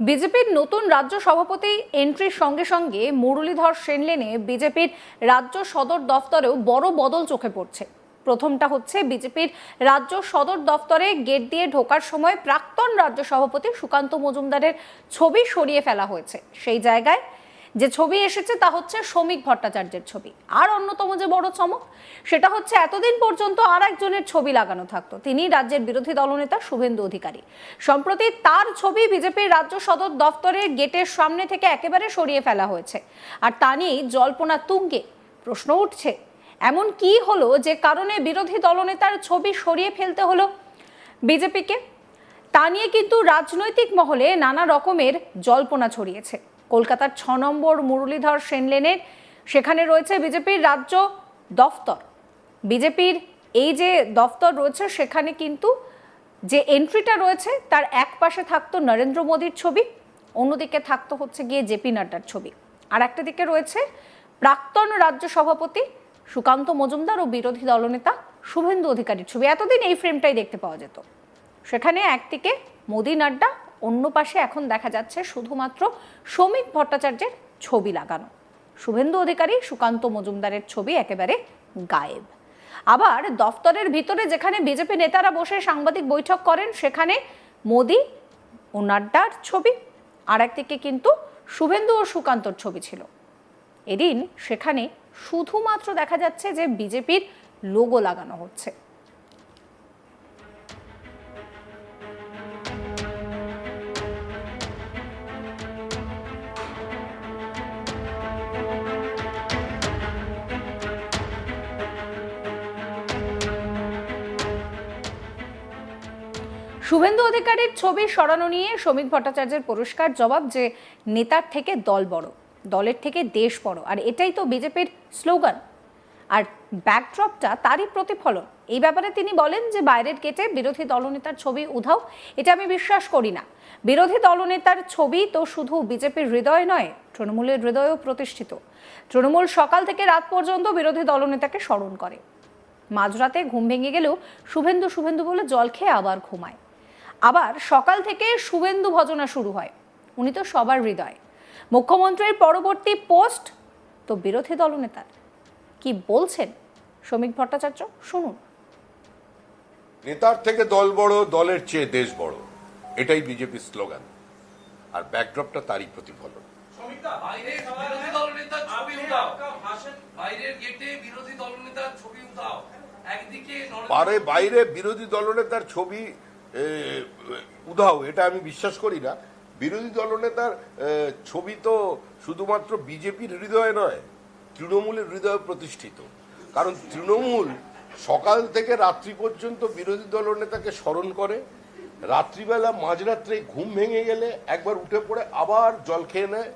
বিজেপির নতুন রাজ্য সভাপতি এন্ট্রির সঙ্গে সঙ্গে মুরলীধর সেনলেনে বিজেপির রাজ্য সদর দফতরেও বড় বদল চোখে পড়ছে। প্রথমটা হচ্ছে বিজেপির রাজ্য সদর দফতরে গেট দিয়ে ঢোকার সময় প্রাক্তন রাজ্য সভাপতি সুকান্ত মজুমদারের ছবি সরিয়ে ফেলা হয়েছে। সেই জায়গায় যে ছবি এসেছে তা হচ্ছে শ্রমিক ভট্টাচার্যের ছবি। আর অন্যতম যে বড় চমক, সেটা হচ্ছে এতদিন পর্যন্ত আর একজনের ছবি লাগানো থাকতো। তিনি রাজ্যের বিরোধী দলনেতা শুভেন্দু অধিকারী। সম্প্রতি তার ছবি বিজেপির রাজ্য সদর দফতরের গেটের সামনে থেকে একেবারে সরিয়ে ফেলা হয়েছে। আর তা নিয়েই জল্পনা তুঙ্গে প্রশ্ন উঠছে। এমন কি হলো যে কারণে বিরোধী দলনেতার ছবি সরিয়ে ফেলতে হলো বিজেপিকে? তা নিয়ে কিন্তু রাজনৈতিক মহলে নানা রকমের জল্পনা ছড়িয়েছে। কলকাতার ছ নম্বর মুরলীধর সেনলেনের সেখানে রয়েছে বিজেপির রাজ্য দফতর। বিজেপির এই যে দফতর রয়েছে, সেখানে কিন্তু যে এন্ট্রিটা রয়েছে, তার এক পাশে থাকতো নরেন্দ্র মোদীর ছবি, অন্যদিকে থাকতো হচ্ছে গিয়ে জেপি নাড্ডার ছবি। আর একটা দিকে রয়েছে প্রাক্তন রাজ্য সভাপতি সুকান্ত মজুমদার ও বিরোধী দলনেতা শুভেন্দু অধিকারীর ছবি। এতদিন এই ফ্রেমটাই দেখতে পাওয়া যেত। সেখানে একদিকে মোদি নাড্ডা অন্য পাশে এখন দেখা যাচ্ছে শুধুমাত্র শ্রমিক ভট্টাচার্যের ছবি লাগানো। শুভেন্দু অধিকারী, সুকান্ত মজুমদারের ছবি একেবারে গায়েব। আবার দফতরের ভিতরে যেখানে বিজেপি নেতারা বসে সাংবাদিক বৈঠক করেন, সেখানে মোদি ও নাড্ডার ছবি। আর একদিকে কিন্তু শুভেন্দু ও সুকান্তর ছবি ছিল। এদিন সেখানে শুধুমাত্র দেখা যাচ্ছে যে বিজেপির লোগো লাগানো হচ্ছে। শুভেন্দু অধিকারীর ছবি সরানো নিয়ে শ্রমিক ভট্টাচার্যের পুরস্কার জবাব যে নেতার থেকে দল বড়, দলের থেকে দেশ বড়। আর এটাই তো বিজেপির স্লোগান। আর ব্যাকড্রপটা তারই প্রতিফলন। এই ব্যাপারে তিনি বলেন যে বাইরের গেটে বিরোধী দলনেতার ছবি উধাও, এটা আমি বিশ্বাস করি না। বিরোধী দলনেতার ছবি তো শুধু বিজেপির হৃদয় নয়, তৃণমূলের হৃদয়েও প্রতিষ্ঠিত। তৃণমূল সকাল থেকে রাত পর্যন্ত বিরোধী দলনেতাকে স্মরণ করে। মাঝরাতে ঘুম ভেঙে গেলেও শুভেন্দু শুভেন্দু বলে জল খেয়ে আবার ঘুমায়। আবার সকাল থেকে শুভেন্দু ভজনা শুরু হয়। উনি তো সবার হৃদয়। মুখ্যমন্ত্রীর পরবর্তী পোস্ট তো বিরোধী দলনেতার। কি বলছেন শ্রমিক ভট্টাচার্য? শুনুন। নেতার থেকে দল বড় দলের চেয়ে দেশ বড়। এটাই বিজেপির স্লোগান। আর ব্যাকড্রপটা তারই প্রতিফলন। বাইরের বিরোধী দলনেতার ছবি উঠাও। বাইরের গেটে বিরোধী দলনেতার ছবি উঠাও। একদিকে নরেন্দ্র পারে বাইরে বিরোধী দলনেতার ছবি উধাও, এটা আমি বিশ্বাস করি না। বিরোধী দলনেতার ছবি তো শুধুমাত্র বিজেপির হৃদয়ে নয়, তৃণমূলের হৃদয়ে প্রতিষ্ঠিত। কারণ তৃণমূল সকাল থেকে রাত্রি পর্যন্ত বিরোধী দলনেতাকে স্মরণ করে, রাত্রিবেলা মাঝরাত্রে ঘুম ভেঙে গেলে একবার উঠে পড়ে আবার জল খেয়ে নেয়,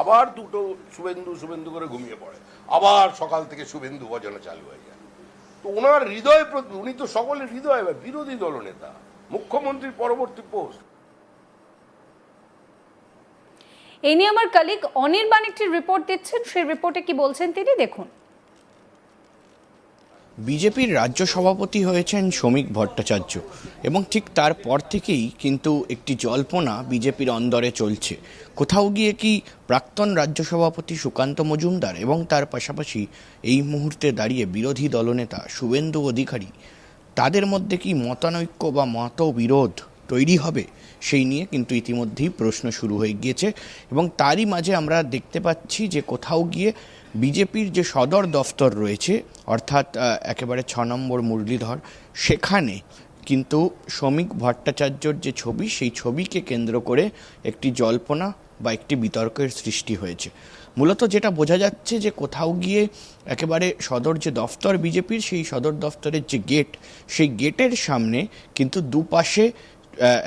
আবার দুটো শুভেন্দু শুভেন্দু করে ঘুমিয়ে পড়ে, আবার সকাল থেকে শুভেন্দু ভজনা চালু হয়ে যায়। তো ওনার হৃদয় উনি তো সকলের হৃদয়, বিরোধী দলনেতা। মুখ্যমন্ত্রীর পরবর্তী পোস্ট। এই নিয়ে আমার কালিক অনির্বাণ একটি রিপোর্ট দিচ্ছেন। সেই রিপোর্টে কি বলছেন তিনি? দেখুন। বিজেপির রাজ্য সভাপতি হয়েছেন শ্রমিক ভট্টাচার্য এবং ঠিক তারপর থেকেই কিন্তু একটি জল্পনা বিজেপির অন্দরে চলছে। কোথাও গিয়ে কি প্রাক্তন রাজ্য সভাপতি সুকান্ত মজুমদার এবং তার পাশাপাশি এই মুহূর্তে দাঁড়িয়ে বিরোধী দলনেতা শুভেন্দু অধিকারী তাদের মধ্যে কি মতানৈক্য বা মতবিরোধ তৈরি হবে? সেই নিয়ে কিন্তু ইতিমধ্যেই প্রশ্ন শুরু হয়ে গিয়েছে এবং তারই মাঝে আমরা দেখতে পাচ্ছি যে কোথাও গিয়ে বিজেপির যে সদর দফতর রয়েছে, অর্থাৎ একেবারে ছ নম্বর মুরলীধর, সেখানে কিন্তু শ্রমিক ভট্টাচার্যর যে ছবি, সেই ছবিকে কেন্দ্র করে একটি জল্পনা বা একটি বিতর্কের সৃষ্টি হয়েছে। মূলত যেটা বোঝা যাচ্ছে যে কোথাও গিয়ে একেবারে সদর যে দফতর, বিজেপির সেই সদর দফতরের যে গেট সেই গেটের সামনে কিন্তু দুপাশে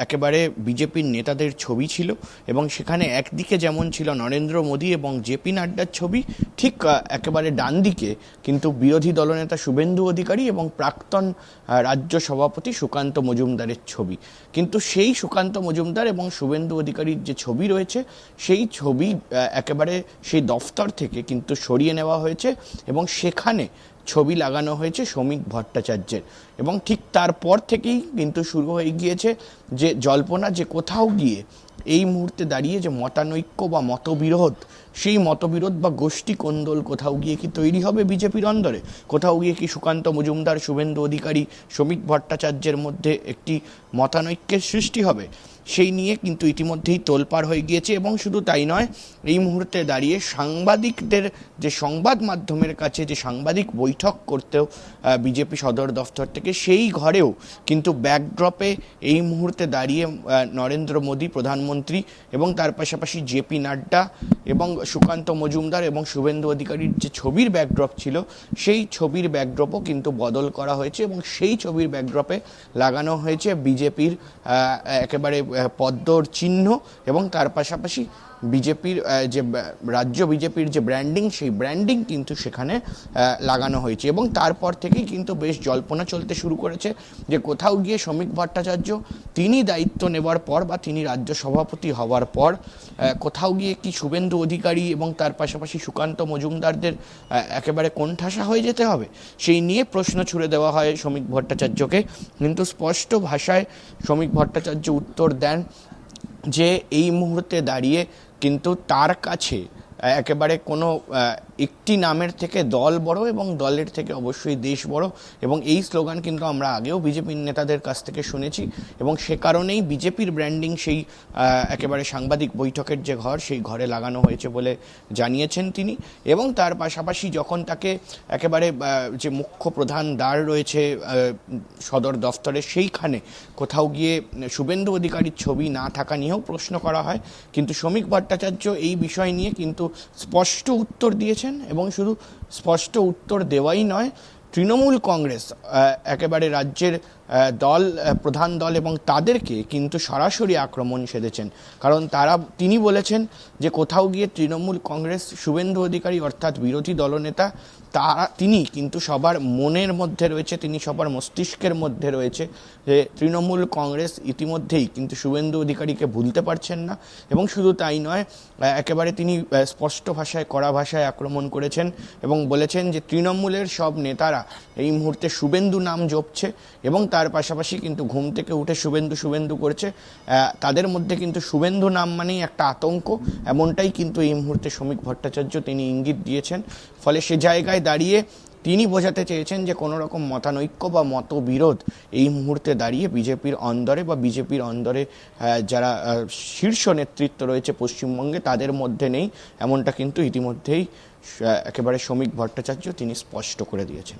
একেবারে বিজেপির নেতাদের ছবি ছিল এবং সেখানে একদিকে যেমন ছিল নরেন্দ্র মোদী এবং জেপি নাড্ডার ছবি, ঠিক একেবারে ডান দিকে কিন্তু বিরোধী দলনেতা শুভেন্দু অধিকারী এবং প্রাক্তন রাজ্য সভাপতি সুকান্ত মজুমদারের ছবি। কিন্তু সেই সুকান্ত মজুমদার এবং শুভেন্দু অধিকারীর যে ছবি রয়েছে, সেই ছবি একেবারে সেই দফতর থেকে কিন্তু সরিয়ে নেওয়া হয়েছে এবং সেখানে ছবি লাগানো হয়েছে শ্রমিক ভট্টাচার্যের। এবং ঠিক তারপর থেকেই কিন্তু শুরু হয়ে গিয়েছে যে জল্পনা যে কোথাও গিয়ে এই মুহূর্তে দাঁড়িয়ে যে মতানৈক্য বা মতবিরোধ সেই মতবিরোধ বা গোষ্ঠী কোন্দল কোথাও গিয়ে কি তৈরি হবে বিজেপির অন্দরে? কোথাও গিয়ে কি সুকান্ত মজুমদার, শুভেন্দু অধিকারী, শ্রমিক ভট্টাচার্যের মধ্যে একটি মতানৈক্যের সৃষ্টি হবে? সেই নিয়ে কিন্তু ইতিমধ্যেই তোলপাড় হয়ে গিয়েছে এবং শুধু তাই নয়, এই মুহূর্তে দাঁড়িয়ে সাংবাদিকদের যে সংবাদ মাধ্যমের কাছে যে সাংবাদিক বৈঠক করতেও বিজেপি সদর দফতর থেকে সেই ঘরেও কিন্তু ব্যাকড্রপে এই মুহূর্তে দাঁড়িয়ে নরেন্দ্র মোদী প্রধানমন্ত্রী এবং তার পাশাপাশি জেপি নাড্ডা এবং সুকান্ত মজুমদার এবং শুভেন্দু অধিকারীর যে ছবির ব্যাকড্রপ ছিল, সেই ছবির ব্যাকড্রপও কিন্তু বদল করা হয়েছে এবং সেই ছবির ব্যাকড্রপে লাগানো হয়েছে বিজেপির একেবারে পদ্মর চিহ্ন এবং তার পাশাপাশি বিজেপির যে রাজ্য বিজেপির যে ব্র্যান্ডিং সেই ব্র্যান্ডিং কিন্তু সেখানে লাগানো হয়েছে। এবং তারপর থেকেই কিন্তু বেশ জল্পনা চলতে শুরু করেছে যে কোথাও গিয়ে শ্রমিক ভট্টাচার্য, তিনি দায়িত্ব নেবার পর বা তিনি রাজ্য সভাপতি হওয়ার পর কোথাও গিয়ে কি শুভেন্দু অধিকারী এবং তার পাশাপাশি সুকান্ত মজুমদারদের একেবারে কোণঠাসা হয়ে যেতে হবে? সেই নিয়ে প্রশ্ন ছুড়ে দেওয়া হয় শ্রমিক ভট্টাচার্যকে। কিন্তু স্পষ্ট ভাষায় শ্রমিক ভট্টাচার্য উত্তর দেন যে, এই মুহূর্তে দাঁড়িয়ে কিন্তু তার কাছে একেবারে কোনো একটি নামের থেকে দল বড় এবং দলের থেকে অবশ্যই দেশ বড়। এবং এই স্লোগান কিন্তু আমরা আগেও বিজেপির নেতাদের কাছ থেকে শুনেছি। এবং সে কারণেই বিজেপির ব্র্যান্ডিং সেই একেবারে সাংবাদিক বৈঠকের যে ঘর, সেই ঘরে লাগানো হয়েছে বলে জানিয়েছেন তিনি। এবং তার পাশাপাশি যখন তাকে একেবারে যে মুখ্য প্রধান দ্বার রয়েছে সদর দফতরে, সেইখানে কোথাও গিয়ে শুভেন্দু অধিকারীর ছবি না থাকা নিয়েও প্রশ্ন করা হয়। কিন্তু শ্রমিক ভট্টাচার্য এই বিষয় নিয়ে কিন্তু স্পষ্ট উত্তর দিয়েছেন এবং শুধু স্পষ্ট উত্তর দেওয়াই নয় তৃণমূল কংগ্রেস একেবারে রাজ্যের দল প্রধান দল এবং তাদেরকে কিন্তু সরাসরি আক্রমণ সেধেছেন। কারণ তারা, তিনি বলেছেন যে কোথাও গিয়ে তৃণমূল কংগ্রেস শুভেন্দু অধিকারী অর্থাৎ বিরোধী দলনেতা তারা তিনি কিন্তু সবার মনের মধ্যে রয়েছে, তিনি সবার মস্তিষ্কের মধ্যে রয়েছে যে তৃণমূল কংগ্রেস ইতিমধ্যেই কিন্তু শুভেন্দু অধিকারীকে ভুলতে পারছেন না এবং শুধু তাই নয় একেবারে তিনি স্পষ্ট ভাষায়, কড়া ভাষায় আক্রমণ করেছেন এবং বলেছেন যে তৃণমূলের সব নেতারা এই মুহূর্তে শুভেন্দু নাম জপছে এবং তার পাশাপাশি কিন্তু ঘুম থেকে উঠে শুভেন্দু শুভেন্দু করছে। তাদের মধ্যে কিন্তু শুভেন্দু নাম মানেই একটা আতঙ্ক। এমনটাই কিন্তু এই মুহূর্তে শ্রমিক ভট্টাচার্য তিনি ইঙ্গিত দিয়েছেন। ফলে সে জায়গায় দাঁড়িয়ে তিনি বোঝাতে চেয়েছেন যে কোনো রকম মতানৈক্য বা মতবিরোধ এই মুহূর্তে দাঁড়িয়ে বিজেপির অন্দরে বা বিজেপির অন্দরে যারা শীর্ষ নেতৃত্ব রয়েছে পশ্চিমবঙ্গে, তাদের মধ্যে নেই। এমনটা কিন্তু ইতিমধ্যেই একেবারে শ্রমিক ভট্টাচার্য তিনি স্পষ্ট করে দিয়েছেন।